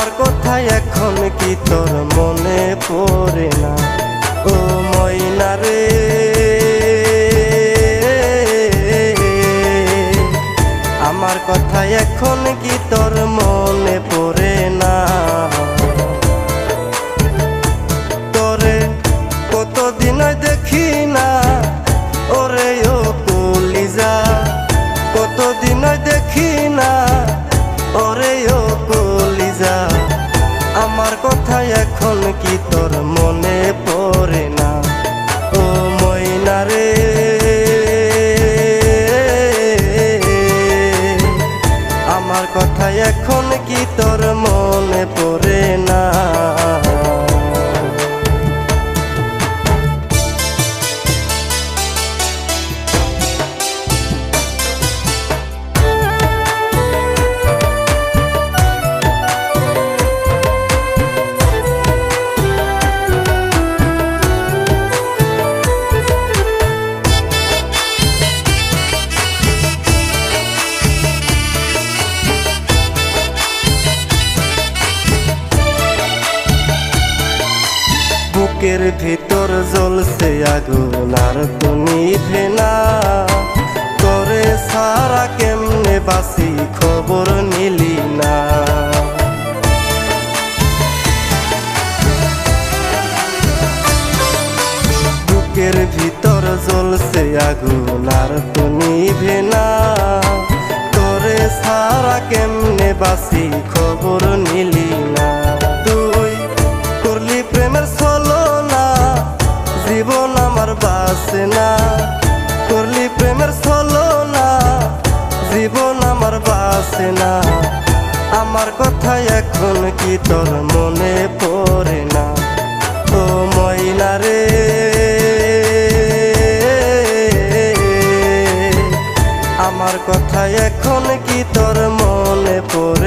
আমার কথা এখন কি তোর মনে পড়ে না? ও ময়না রে কথা বুকের ভিতর জ্বলছে আগুন, আর তো নিভে না। তোরে সারা কেমনে বাসি খবর নিলি না। বুকের ভিতর জ্বলছে আগুন, আর তো নিভে না। তোরে সারা কেমনে বাসি খবর নিলি বাসে না। আমার কথা এখন কি তোর মনে পড়ে না? তো ময়না রে। আমার কথা এখন কি তোর মনে পড়ে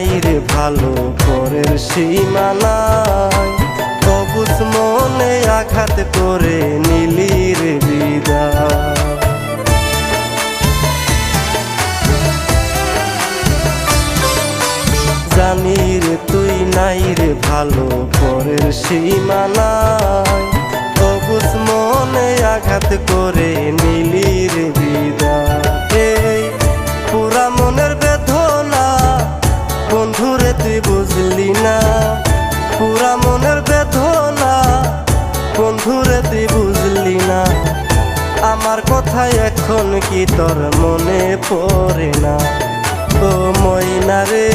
নাই ভালো পরের সীমানায় অবুজ মনে আঘাত করে নিলি রে বিদায়। রে তুই নাই রে ভালো পরের সীমানায় অবুজ মনে আঘাত করে নিলি না, পুরা মনের বেদনা। বন্ধুরে, তুই বুঝলি না, আমার কথা এখন কি তোর মনে পড়ে না? ও ময়না রে।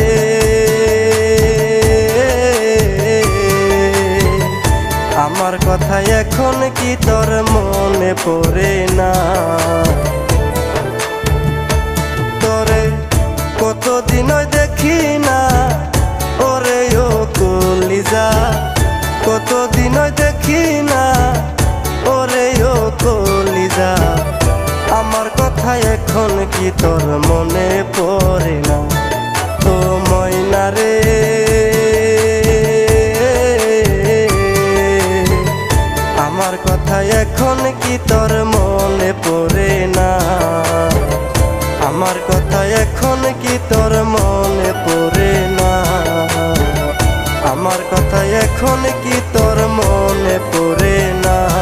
আমার কথা এখন কি তোর মনে পড়ে না? তোরে কতদিন দেখি না কথা এখন কি তোর মনে পড়ে না? ও ময়না রে। আমার কথা এখন কি তোর মনে পড়ে না? আমার কথা এখন কি তোর মনে পড়ে না? আমার কথা এখন কি তোর মনে পড়ে না?